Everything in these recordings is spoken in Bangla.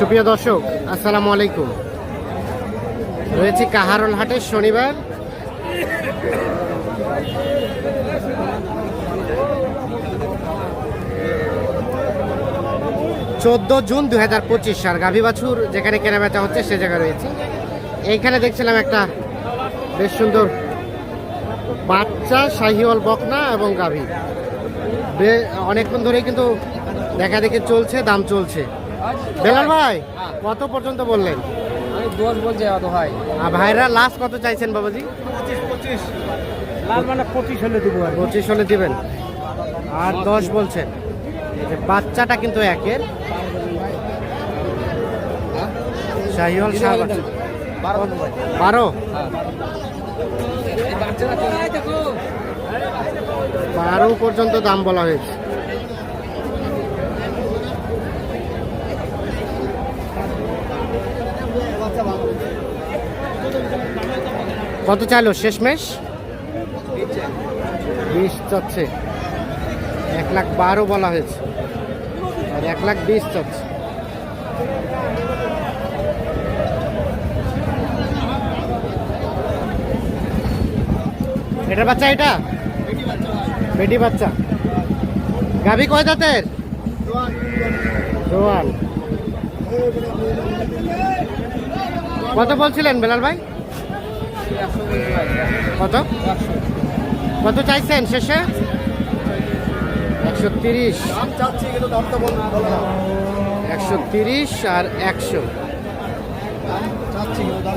সুপ্রিয় দর্শক, আসসালামু আলাইকুম। রয়েছে কাহারল হাটের শনিবার। চোদ্দ জুন দু হাজার পঁচিশ আর গাভী বাছুর, যেখানে কেনা বেচা হচ্ছে, সে জায়গায় রয়েছে। এইখানে দেখছিলাম একটা বেশ সুন্দর বাচ্চা, শাহিওয়াল বকনা এবং গাভী। অনেকক্ষণ ধরেই কিন্তু দেখা দেখে চলছে, দাম চলছে। বেলাল ভাই কত পর্যন্ত বললেন? আমি দোষ বলছি অত ভাই আর ভাইরা লাস্ট কত চাইছেন বাবাজি? লাল মানে পঁচিশ হলে দিব আর পঁচিশ হলে দিবেন। আর দশ বলছেন। যে বাচ্চাটা কিন্তু একের। শাহিওয়াল শাহ বারো। বারো পর্যন্ত দাম বলা হয়েছে। কত চাইলো? শেষমেশ? বিশ চাচ্ছে এক লাখ বারো বলা হয়েছে। আর এক লাখ বিশ চাচ্ছে এটার বাচ্চা এটা? বেটি বাচ্চা। গাভি কয় দাঁতের? কত বলছিলেন বেলাল ভাই? কত? কত চাইছেন শেষে? একশো তিরিশ। একশো তিরিশ আর একশো।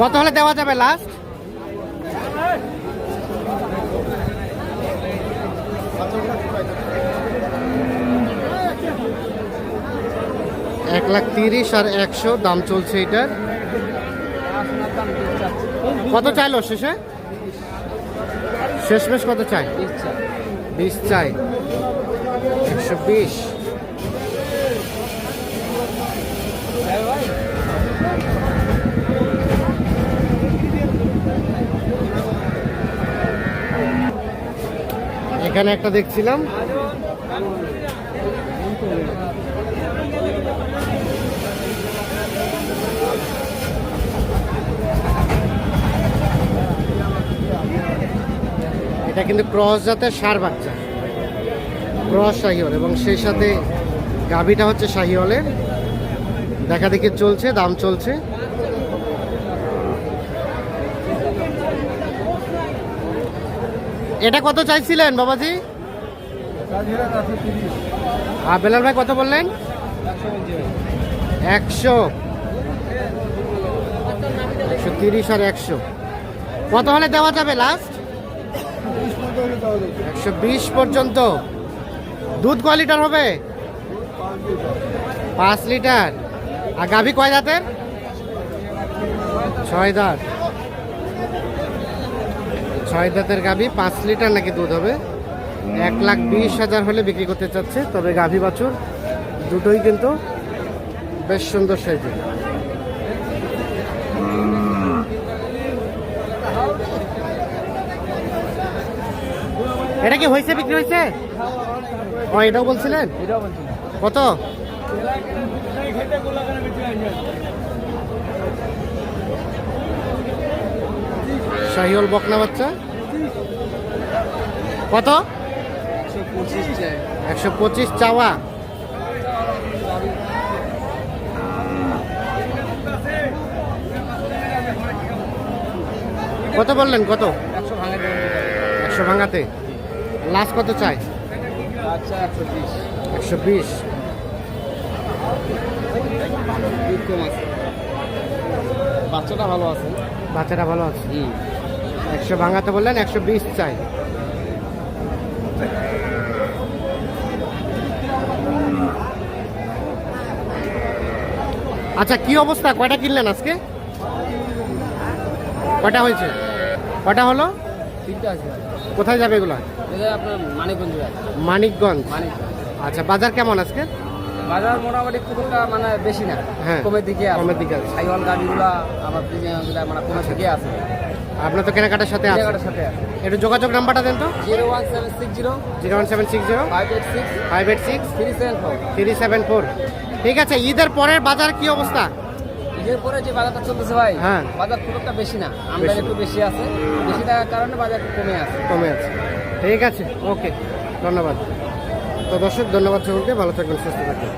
কত হলে দেওয়া যাবে লাস্ট এক লাখ তিরিশ আর একশো, দাম চলছে এটার। কত চাইলো শেষে? শেষমেশ কত চাই? বিশ চাই। একশো বিশ। এখানে একটা দেখছিলাম। এটা কিন্তু ক্রস জাতের সার বাচ্চা। ক্রস শাহিওল এবং সেই সাথে গাভিটা হচ্ছে শাহিওলের দেখা দেখি চলছে, দাম চলছে। এটা কত চাইছিলেন বাবাজি? আর বেলাল ভাই কত বললেন? একশো। একশো তিরিশ আর একশো। কত হলে দেওয়া যাবে লাস্ট একশো বিশ পর্যন্ত। দুধ ক লিটার হবে? পাঁচ লিটার। আর গাভী কয় দাঁতের? ছয় দাঁত। ছয় দাঁতের গাভী, পাঁচ লিটার নাকি দুধ হবে? এক লাখ বিশ হাজার হলে বিক্রি করতে চাচ্ছে, তবে গাভী বাছুর দুটোই কিন্তু বেশ সুন্দর সাইজের। এটা কি হয়েছে বিক্রি হয়েছে? ও এটাও বলছিলেন? কত? শাহিওল বকনা বাচ্চা? কত? একশো পঁচিশ চাওয়া। কত বললেন কত? একশো ভাঙাতে। লাস্ট কত চাই? আচ্ছা একশো বিশ। একশো বিশ। বাচ্চাটা ভালো আছে। বাচ্চাটা ভালো আছে? একশো ভাঙাতে বললেন একশো বিশ চাই। আচ্ছা কি অবস্থা? কয়টা কিনলেন আজকে? কয়টা হয়েছে? কয়টা হলো? কোথায় যাবে এগুলো? আপনার মানিকগঞ্জ মানিকগঞ্জ? আচ্ছা বাজার কেমন আজকে? বাজার মোটামুটি খুব একটা মানে বেশি না। হ্যাঁ, কমের দিকে কমের দিকে আছে। সাইওয়াল গাড়িগুলা আমার মানে কমের দিকে আছে। আপনার তো কেনাকাটার সাথে আছে। সাথে আছে। একটু যোগাযোগ নাম্বারটা দেন তো। Zero one seven six zero. Zero one seven six zero. Five eight six. Five eight six. Three seven four. Three seven four. ঠিক আছে ঈদের পরের বাজার কি অবস্থা? ঈদের পরে যে বাজারটা চলতেছে ভাই হ্যাঁ। বাজার খুব একটা বেশি না আমদানি একটু বেশি আছে বেশি থাকার কারণে বাজার একটু কমে আছে। কমে আছে। ঠিক আছে ওকে ধন্যবাদ। তো দর্শক ধন্যবাদ সকলকে ভালো থাকবেন সুস্থ থাকবেন।